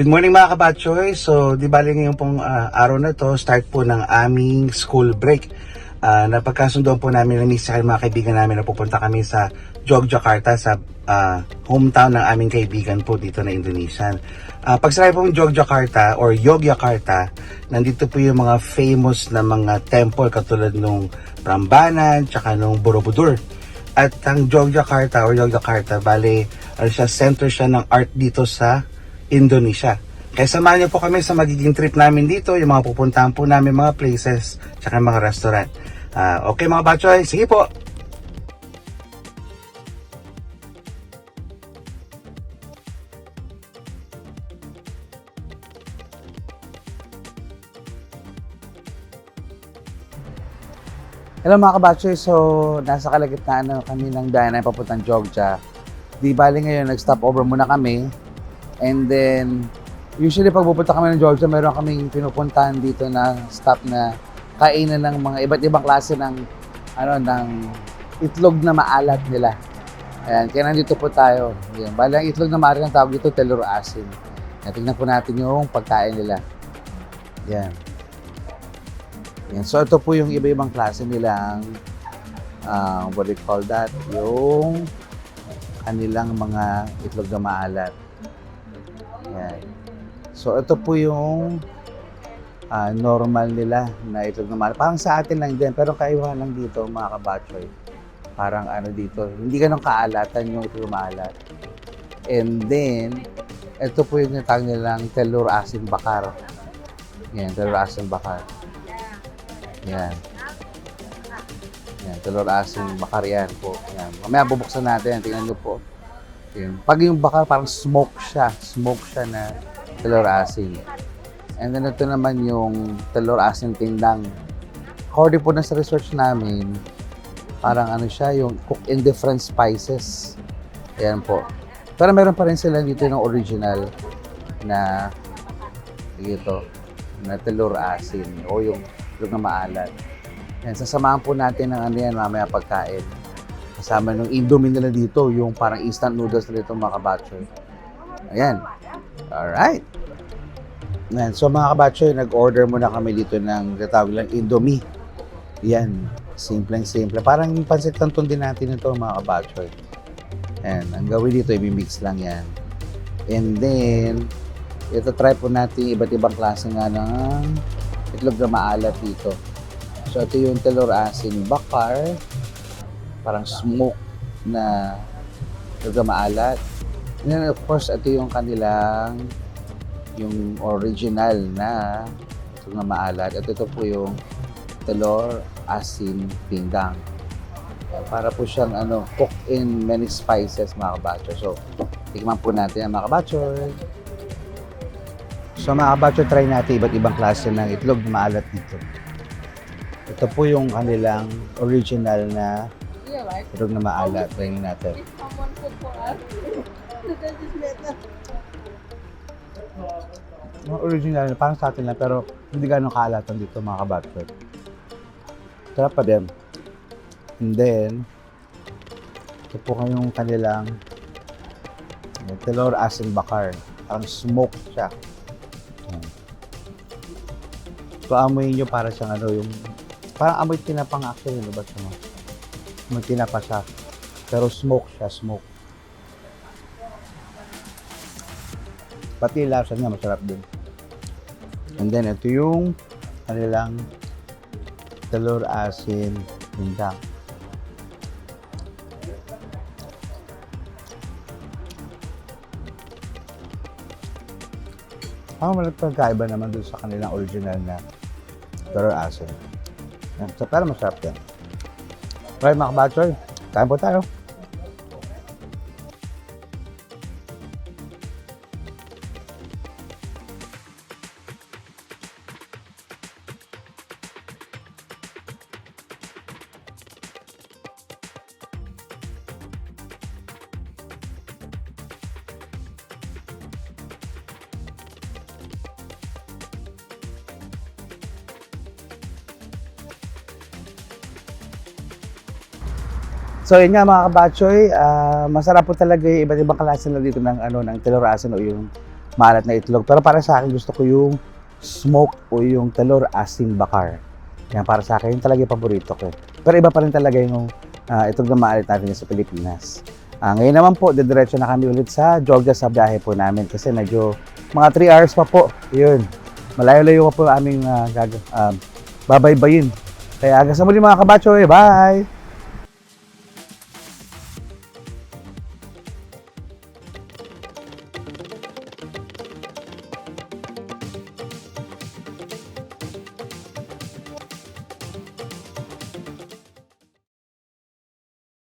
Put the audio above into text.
Good morning mga kabatchoy. So, di bali ngayon pong ah, araw na to, start po ng aming school break. Uh, napagkasundoan po namin ng sa mga kaibigan namin na pupunta kami sa Yogyakarta sa ah, hometown ng aming kaibigan po dito na Indonesian. Uh, pag sinabi pong Yogyakarta or Yogyakarta, nandito po yung mga famous na mga temple katulad nung Prambanan, tsaka nung Borobudur. At ang Yogyakarta or Yogyakarta, bale, ano siya, center siya ng art dito sa Indonesia. Kaya samahan niyo po kami sa magiging trip namin dito, yung mga pupuntahan po namin mga places, tsaka mga restaurant. Ah, okay mga bachoy, sige po! Hello mga kabatchoy, so nasa kalagitnaan na kami ng daanan papuntang Jogja. Di bali ngayon, nag-stop over muna kami. And then, usually pag pupunta kami ng Jogja, meron kaming pinupuntahan dito na stop na kainan ng mga iba't ibang klase ng ano ng itlog na maalat nila. Ayan, kaya nandito po tayo. Ayan, bali ang itlog na maalat ang tawag dito, telur asin. Ayan, tingnan po natin yung pagkain nila. Yan. Yan. So ito po yung iba-ibang klase nilang uh, what do you call that? Yung kanilang mga itlog na maalat. Yan. So ito po yung ah, normal nila na itlog na maalat. Parang sa atin lang din, pero kaiwa lang dito mga kabatchoy. Parang ano dito, hindi ganun kaalatan yung itlog maalat. And then, ito po yung natawag nilang telur asin bakar. Yan, telur asin bakar. Yan. Yan, telur asin bakar yan po. Yan. Mamaya bubuksan natin, tingnan nyo po. Yan. Pag yung bakar, parang smoke siya. Smoke siya na telur asin. And then ito naman yung telur asin tindang. According po na sa research namin, parang ano siya, yung cook in different spices. Ayan po. Pero meron pa rin sila dito ng original na dito na telur asin o yung yung na maalat. Yan, sasamahan po natin ng ano yan mamaya pagkain. Kasama nung indomie nila dito, yung parang instant noodles na dito mga kabatchoy. Ayan. Alright. Yan. So mga kabatchoy, nag-order muna kami dito ng tatawag lang indomie. Yan. Simpleng simple. Parang yung pansit canton din natin ito mga kabatchoy. Ayan. Ang gawin dito, i-mix lang yan. And then, ito try po natin iba't ibang klase nga ng itlog na maalat dito. So, ito yung telur asin bakar. Parang smoke na na maalat. And then, of course, ito yung kanilang yung original na itlog na maalat. At ito po yung telur asin pindang. Para po siyang ano, cooked in many spices mga kabacho. So, tikman po natin ang mga kabacho. So mga kabatcho, try natin iba't ibang klase ng itlog na maalat dito. Ito po yung kanilang original na Itlog na maalat. Try natin. Someone cook for us. Mga original, parang sa atin lang, pero hindi ganun kaalatan dito mga kabatcho. Sarap pa din. And then, ito po kayong kanilang telur asin bakar. Parang smoke siya. So, amoy nyo para siyang ano, yung parang amoy tinapang actually, ano ba siya? no? Amoy tinapa siya. Pero smoke siya, smoke. Pati lasa niya, masarap din. And then, ito yung kanilang telur asin pindang. Ang oh, pagkaiba naman dun sa kanilang original na telur asin. Pero masarap yan. Right mga kabatsoy, kain po tayo. So yun nga mga kabatchoy, ah, masarap po talaga yung iba't ibang klase na dito ng ano ng telur asin o yung maalat na itlog. Pero para sa akin, gusto ko yung smoke o yung talor asin bakar. Yan, para sa akin, yun talaga yung paborito ko. Pero iba pa rin talaga yung ah, itlog na maalat natin sa Pilipinas. Ah, ngayon naman po, didiretso na kami ulit sa Georgia sa biyahe po namin kasi medyo mga 3 hours pa po. Yun. Malayo-layo pa po aming uh, gag- um, babaybayin. Kaya hanggang sa muli mga kabatchoy. Bye!